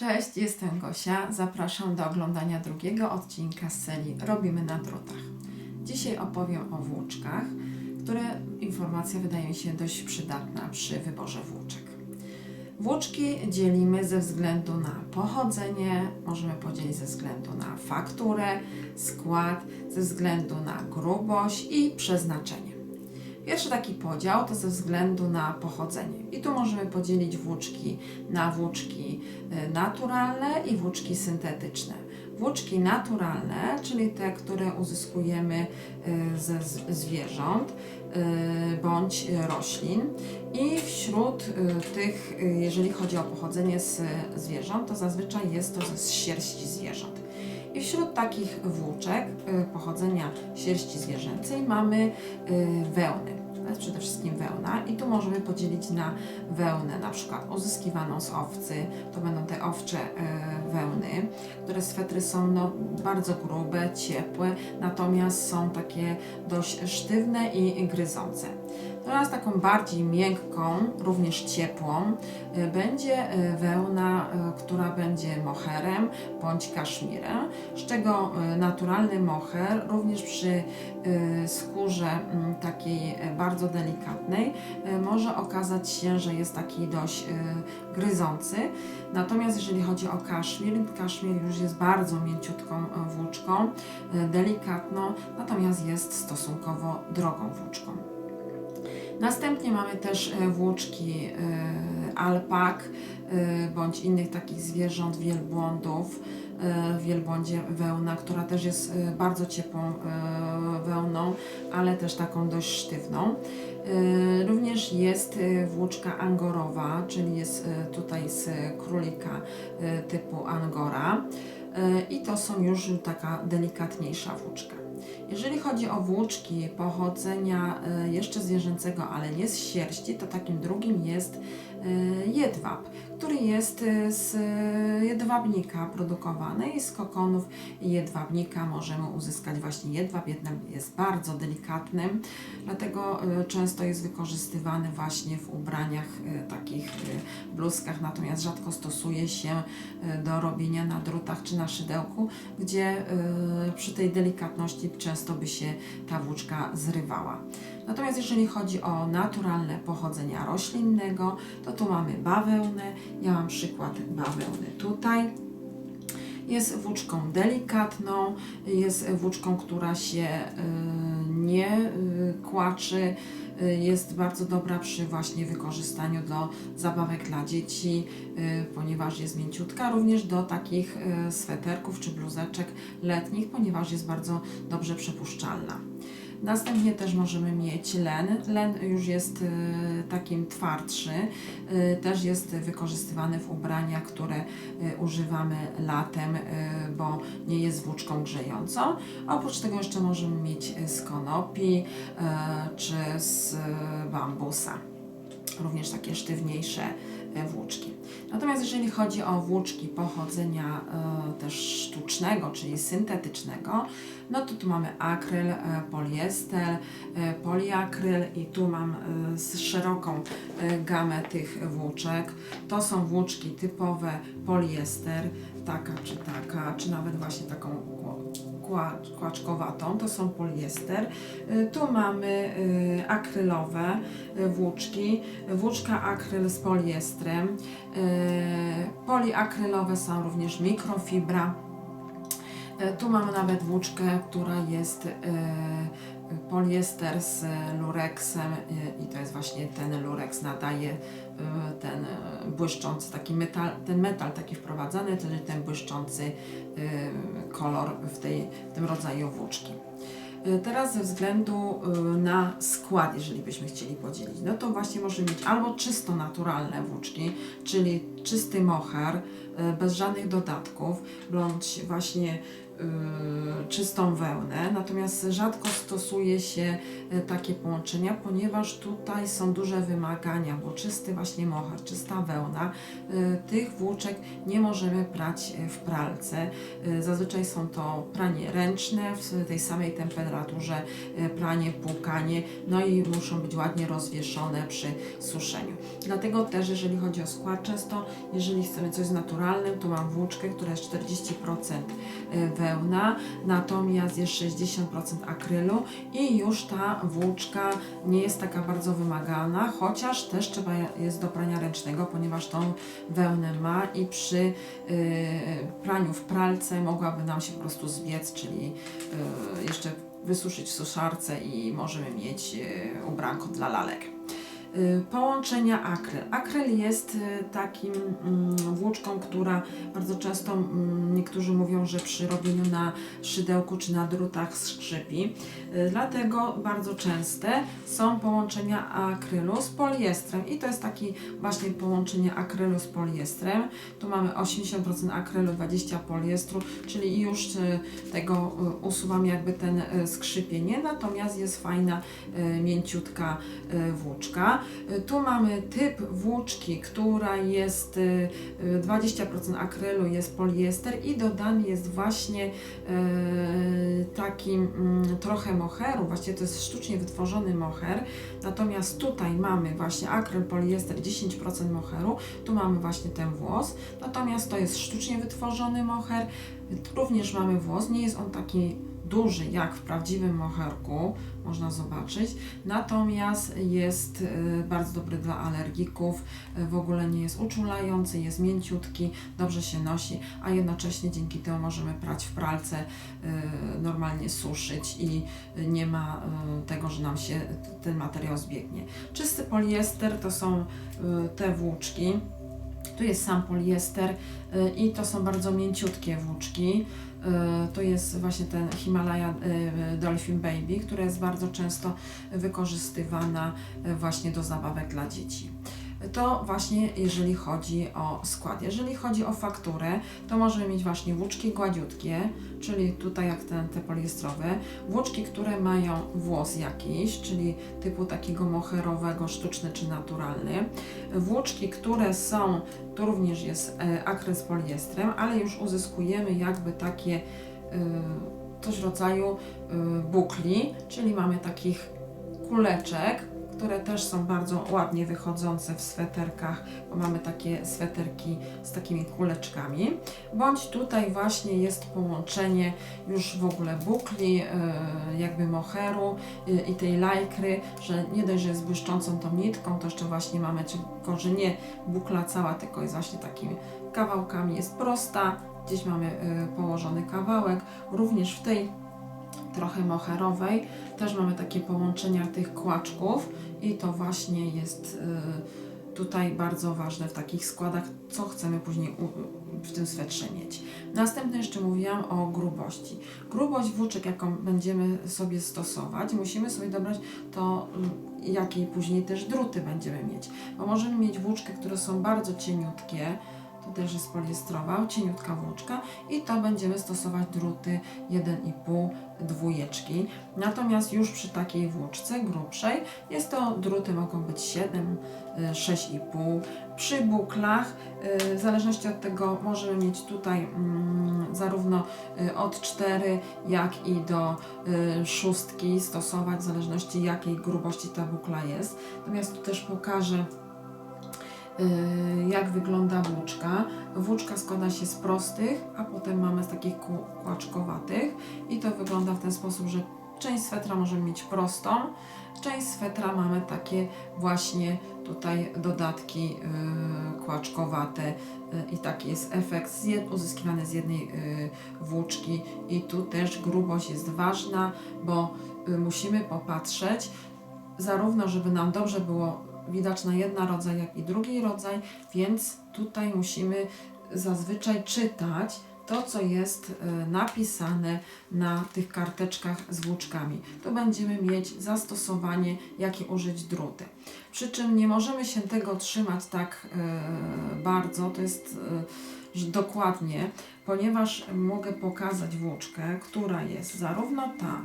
Cześć, jestem Gosia. Zapraszam do oglądania drugiego odcinka z serii Robimy na drutach. Dzisiaj opowiem o włóczkach, które informacja wydaje mi się dość przydatna przy wyborze włóczek. Włóczki dzielimy ze względu na pochodzenie, możemy podzielić ze względu na fakturę, skład, ze względu na grubość i przeznaczenie. Pierwszy taki podział to ze względu na pochodzenie. I tu możemy podzielić włóczki na włóczki y, naturalne i włóczki syntetyczne. Włóczki naturalne, czyli te, które uzyskujemy y, ze zwierząt y, bądź roślin. I wśród tych, jeżeli chodzi o pochodzenie z zwierząt, to zazwyczaj jest to z sierści zwierząt. I wśród takich włóczek pochodzenia sierści zwierzęcej mamy wełny. To jest przede wszystkim wełna i tu możemy podzielić na wełnę na przykład uzyskiwaną z owcy, to będą te owcze y, wełny, które swetry są no, bardzo grube, ciepłe, natomiast są takie dość sztywne i gryzące. Natomiast taką bardziej miękką, również ciepłą, y, będzie y, wełna, y, która będzie moherem bądź kaszmirem, z czego naturalny moher również przy skórze mm, takiej bardzo delikatnej może okazać się, że jest taki dość gryzący. Natomiast jeżeli chodzi o kaszmir, kaszmir już jest bardzo mięciutką włóczką, delikatną, natomiast jest stosunkowo drogą włóczką. Następnie mamy też e, włóczki e, alpak e, bądź innych takich zwierząt, wielbłądów. Wielbłądzie wełna, która też jest bardzo ciepłą wełną, ale też taką dość sztywną. Również jest włóczka angorowa, czyli jest tutaj z królika typu angora. I to są już taka delikatniejsza włóczka. Jeżeli chodzi o włóczki pochodzenia e, jeszcze zwierzęcego, ale nie z sierści, to takim drugim jest jedwab, który jest e, z jedwabnika produkowany i z kokonów jedwabnika możemy uzyskać właśnie jedwab. Jedwab jest bardzo delikatnym, dlatego e, często jest wykorzystywany właśnie w ubraniach takich bluzkach, natomiast rzadko stosuje się do robienia na drutach czy na szydełku, gdzie przy tej delikatności często by się ta włóczka zrywała. Natomiast jeżeli chodzi o naturalne pochodzenia roślinnego, to tu mamy bawełnę. Ja mam przykład bawełny tutaj. Jest włóczką delikatną, jest włóczką, która się y, nie y, kłaczy, jest bardzo dobra przy właśnie wykorzystaniu do zabawek dla dzieci, y, ponieważ jest mięciutka, również do takich sweterków czy bluzeczek letnich, ponieważ jest bardzo dobrze przepuszczalna. Następnie też możemy mieć len. Len już jest y, takim twardszy, y, też jest wykorzystywany w ubraniach, które y, używamy latem, bo nie jest włóczką grzejącą. Oprócz tego jeszcze możemy mieć z konopi czy z bambusa. Również takie sztywniejsze y, włóczki. Natomiast jeżeli chodzi o włóczki pochodzenia y, też sztucznego, czyli syntetycznego, no to tu mamy akryl, e, poliester, e, poliakryl i tu mam e, szeroką e, gamę tych włóczek. To są włóczki typowe poliester, taka czy taka, czy nawet właśnie taką kła- kła- kłaczkowatą, to są poliester. E, Tu mamy e, akrylowe e, włóczki, włóczka akryl z poliestrem. Poliakrylowe są również mikrofibra. Tu mamy nawet włóczkę, która jest poliester z lureksem i to jest właśnie ten lureks nadaje ten e, błyszczący taki metal, ten metal taki wprowadzany, czyli ten błyszczący e, kolor w, tej, w tym rodzaju włóczki. E, Teraz ze względu e, na skład, jeżeli byśmy chcieli podzielić, no to właśnie możemy mieć albo czysto naturalne włóczki, czyli czysty moher, e, bez żadnych dodatków, bądź właśnie czystą wełnę, natomiast rzadko stosuje się y, takie połączenia, ponieważ tutaj są duże wymagania, bo czysty właśnie mohair, czysta wełna, y, tych włóczek nie możemy prać y, w pralce. Y, Zazwyczaj są to pranie ręczne w tej samej temperaturze, y, pranie, płukanie, no i muszą być ładnie rozwieszone przy suszeniu. Dlatego też, jeżeli chodzi o skład, często jeżeli chcemy coś z naturalnym, to mam włóczkę, która jest 40% wełna, natomiast jest 60% akrylu i już ta włóczka nie jest taka bardzo wymagana, chociaż też trzeba jest do prania ręcznego, ponieważ tą wełnę ma i przy y, praniu w pralce mogłaby nam się po prostu zbiec, czyli y, jeszcze wysuszyć w suszarce i możemy mieć y, ubranko dla lalek. Y, Połączenia akryl. Akryl jest y, takim mm, włóczką, która bardzo często mm, niektórzy mówią, że przy robieniu na szydełku czy na drutach skrzypi. Y, Dlatego bardzo częste są połączenia akrylu z poliestrem i to jest taki właśnie połączenie akrylu z poliestrem. Tu mamy 80% akrylu, 20% poliestru, czyli już tego usuwam jakby ten skrzypienie, natomiast jest fajna, mięciutka włóczka. Y, Tu mamy typ włóczki, która jest y, y, 20% akrylu, jest poliester i dodany jest właśnie y, takim mm, trochę moheru, właściwie to jest sztucznie wytworzony moher, natomiast tutaj mamy właśnie akryl, poliester, 10% moheru, tu mamy właśnie ten włos, natomiast to jest sztucznie wytworzony moher, również mamy włos, nie jest on taki duży jak w prawdziwym moherku, można zobaczyć, natomiast jest y, bardzo dobry dla alergików, y, w ogóle nie jest uczulający, jest mięciutki, dobrze się nosi, a jednocześnie dzięki temu możemy prać w pralce, y, normalnie suszyć i nie ma tego, że nam się ten materiał zbiegnie. Czysty poliester to są te włóczki, tu jest sam poliester y, i to są bardzo mięciutkie włóczki. Y, To jest właśnie ten Himalaya y, Dolphin Baby, która jest bardzo często wykorzystywana właśnie do zabawek dla dzieci. To właśnie jeżeli chodzi o skład. Jeżeli chodzi o fakturę, to możemy mieć właśnie włóczki gładziutkie, czyli tutaj jak ten, te poliestrowe, włóczki, które mają włos jakiś, czyli typu takiego moherowego, sztuczny czy naturalny, włóczki, które są, tu również jest e, akryl z poliestrem, ale już uzyskujemy jakby takie y, coś w rodzaju y, bukli, czyli mamy takich kuleczek, które też są bardzo ładnie wychodzące w sweterkach, bo mamy takie sweterki z takimi kuleczkami, bądź tutaj właśnie jest połączenie już w ogóle bukli, y, jakby moheru y, i tej lajkry, że nie dość, że jest błyszczącą tą nitką, to jeszcze właśnie mamy, tylko że nie bukla cała, tylko jest właśnie takimi kawałkami, jest prosta, gdzieś mamy y, położony kawałek, również w tej trochę moherowej też mamy takie połączenia tych kłaczków i to właśnie jest y, tutaj bardzo ważne w takich składach, co chcemy później w tym swetrze mieć. Następnie jeszcze mówiłam o grubości. Grubość włóczek, jaką będziemy sobie stosować, musimy sobie dobrać to, y, jakiej później też druty będziemy mieć. Bo możemy mieć włóczkę, które są bardzo cieniutkie, to też jest poliestrowa, cieniutka włóczka i to będziemy stosować druty 1,5 dwójeczki. Natomiast już przy takiej włóczce grubszej jest to druty mogą być 7, y, 6,5. Przy buklach, y, w zależności od tego możemy mieć tutaj mm, zarówno y, od 4 jak i do y, szóstki stosować w zależności jakiej grubości ta bukla jest. Natomiast tu też pokażę y, jak wygląda włóczka. Włóczka składa się z prostych, a potem mamy z takich kłaczkowatych i to wygląda w ten sposób, że część swetra możemy mieć prostą, część swetra mamy takie właśnie tutaj dodatki y, kłaczkowate y, i taki jest efekt uzyskiwany z jednej y, włóczki i tu też grubość jest ważna, bo y, musimy popatrzeć zarówno, żeby nam dobrze było widoczna jedna rodzaj, jak i drugi rodzaj, więc tutaj musimy zazwyczaj czytać to, co jest e, napisane na tych karteczkach z włóczkami. Tu będziemy mieć zastosowanie, jakie użyć druty. Przy czym nie możemy się tego trzymać tak e, bardzo, to jest e, dokładnie, ponieważ mogę pokazać włóczkę, która jest zarówno ta,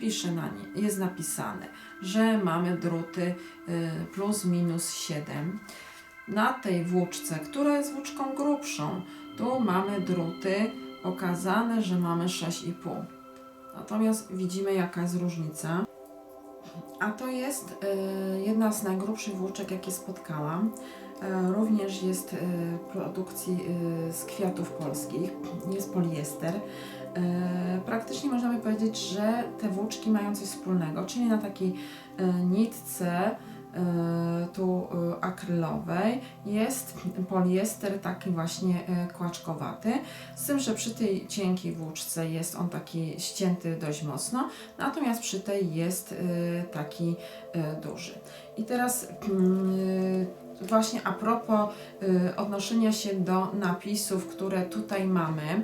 pisze na niej, jest napisane, że mamy druty y, plus minus 7. Na tej włóczce, która jest włóczką grubszą, tu mamy druty pokazane, że mamy 6,5. Natomiast widzimy jaka jest różnica. A to jest y, jedna z najgrubszych włóczek, jakie spotkałam. E, Również jest y, produkcji y, z kwiatów polskich, jest poliester. E, Praktycznie można by powiedzieć, że te włóczki mają coś wspólnego, czyli na takiej e, nitce e, tu akrylowej jest poliester taki właśnie kłaczkowaty, z tym, że przy tej cienkiej włóczce jest on taki ścięty dość mocno, natomiast przy tej jest taki duży. I teraz mm, właśnie a propos odnoszenia się do napisów, które tutaj mamy,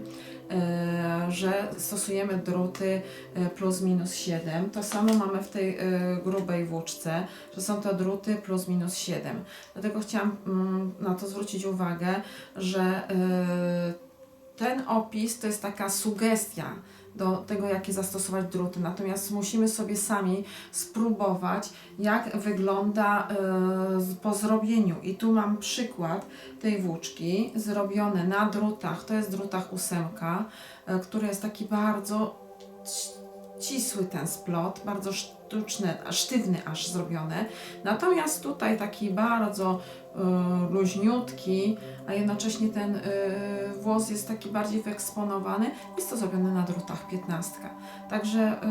że stosujemy druty y, plus minus 7. To samo mamy w tej y, grubej włóczce, że są to druty plus minus 7. Dlatego chciałam mm, na to zwrócić uwagę, że ten opis to jest taka sugestia do tego, jakie zastosować druty. Natomiast musimy sobie sami spróbować, jak wygląda y, po zrobieniu. I tu mam przykład tej włóczki zrobione na drutach. To jest drutach ósemka, y, który jest taki bardzo ścisły ten splot, bardzo sztuczny, sztywny aż zrobione. Natomiast tutaj taki bardzo y, luźniutki, a jednocześnie ten y, włos jest taki bardziej wyeksponowany. Jest to zrobione na drutach 15. Także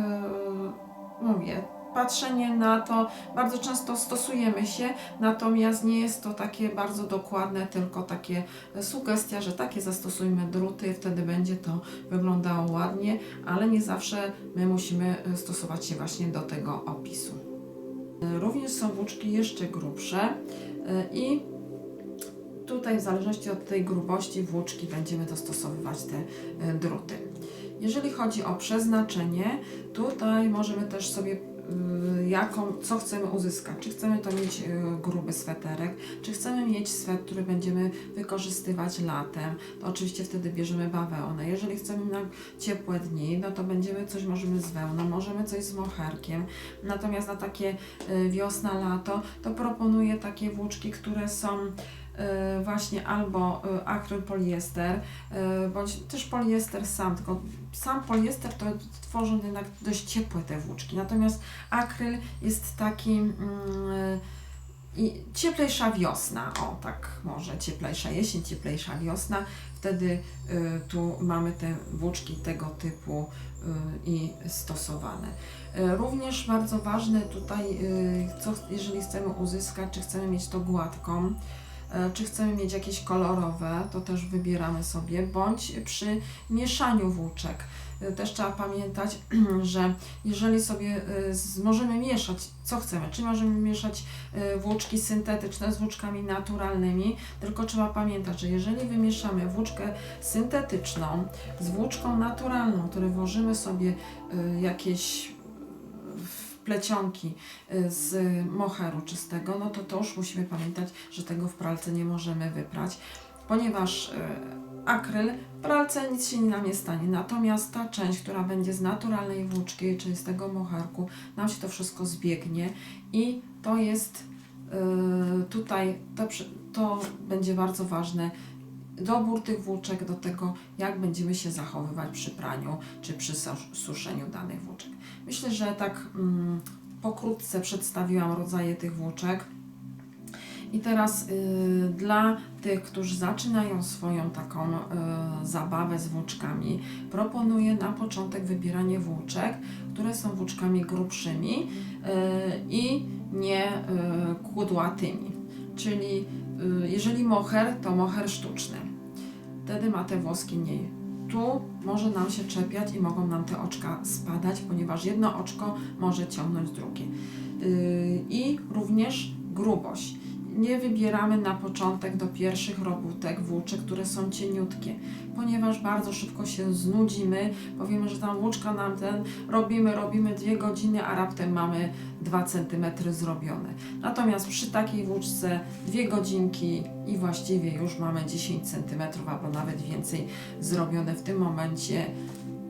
y, mówię, patrzenie na to bardzo często stosujemy się, natomiast nie jest to takie bardzo dokładne, tylko takie sugestia, że takie zastosujmy druty, wtedy będzie to wyglądało ładnie, ale nie zawsze my musimy y, stosować się właśnie do tego opisu. Również są włóczki jeszcze grubsze y, i tutaj w zależności od tej grubości włóczki będziemy dostosowywać te y, druty. Jeżeli chodzi o przeznaczenie, tutaj możemy też sobie jaką, co chcemy uzyskać. Czy chcemy to mieć y, gruby sweterek, czy chcemy mieć swet, który będziemy wykorzystywać latem, to oczywiście wtedy bierzemy bawełnę. Jeżeli chcemy na ciepłe dni, no to będziemy coś możemy z wełną, możemy coś z moherkiem. Natomiast na takie y, wiosna, lato, to proponuję takie włóczki, które są y, właśnie albo y, akryl poliester, y, bądź też poliester sam, tylko sam poliester to tworzą jednak dość ciepłe te włóczki, natomiast akryl jest taki mm, i cieplejsza wiosna, o tak może, cieplejsza jesień, cieplejsza wiosna, wtedy tu mamy te włóczki tego typu i stosowane. Również bardzo ważne tutaj, co, jeżeli chcemy uzyskać, czy chcemy mieć to gładką, e, czy chcemy mieć jakieś kolorowe, to też wybieramy sobie, bądź przy mieszaniu włóczek. E, Też trzeba pamiętać, że jeżeli sobie e, możemy mieszać, co chcemy, czy możemy mieszać e, włóczki syntetyczne z włóczkami naturalnymi, tylko trzeba pamiętać, że jeżeli wymieszamy włóczkę syntetyczną z włóczką naturalną, które włożymy sobie e, jakieś plecionki y, z moheru czystego, no to to już musimy pamiętać, że tego w pralce nie możemy wyprać, ponieważ y, akryl w pralce nic się nam nie stanie, natomiast ta część, która będzie z naturalnej włóczki, czyli z tego moherku, nam się to wszystko zbiegnie i to jest y, tutaj, to, to będzie bardzo ważne, dobór tych włóczek do tego, jak będziemy się zachowywać przy praniu czy przy sus- suszeniu danych włóczek. Myślę, że tak mm, pokrótce przedstawiłam rodzaje tych włóczek. I teraz y, dla tych, którzy zaczynają swoją taką y, zabawę z włóczkami, proponuję na początek wybieranie włóczek, które są włóczkami grubszymi y, i nie y, kudłatymi. Czyli y, jeżeli moher, to moher sztuczny. Wtedy ma te włoski mniej. Tu może nam się czepiać i mogą nam te oczka spadać, ponieważ jedno oczko może ciągnąć drugie. Yy, I również grubość. Nie wybieramy na początek do pierwszych robótek włóczek, które są cieniutkie, ponieważ bardzo szybko się znudzimy. Powiemy, że tam włóczka nam ten robimy, robimy dwie godziny, a raptem mamy 2 cm zrobione. Natomiast przy takiej włóczce dwie godzinki i właściwie już mamy 10 cm albo nawet więcej zrobione w tym momencie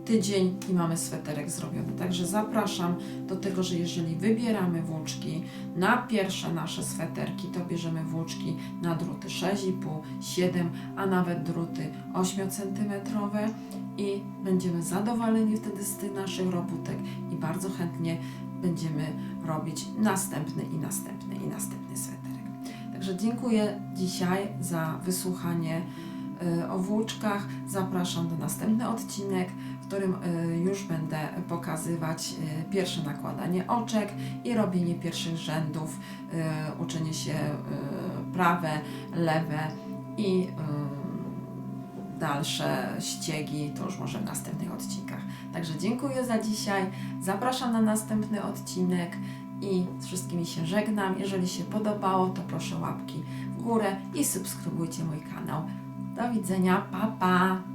tydzień i mamy sweterek zrobiony. Także zapraszam do tego, że jeżeli wybieramy włóczki na pierwsze nasze sweterki, to bierzemy włóczki na druty 6,5, 7, a nawet druty 8 cm i będziemy zadowoleni wtedy z tych naszych robótek i bardzo chętnie będziemy robić następny i następny i następny sweterek. Także dziękuję dzisiaj za wysłuchanie y, o włóczkach. Zapraszam do następny odcinek, w którym y, już będę pokazywać y, pierwsze nakładanie oczek i robienie pierwszych rzędów, y, uczenie się prawe, lewe i dalsze ściegi, to już może w następnych odcinkach. Także dziękuję za dzisiaj, zapraszam na następny odcinek i z wszystkimi się żegnam. Jeżeli się podobało, to proszę łapki w górę i subskrybujcie mój kanał. Do widzenia, pa pa!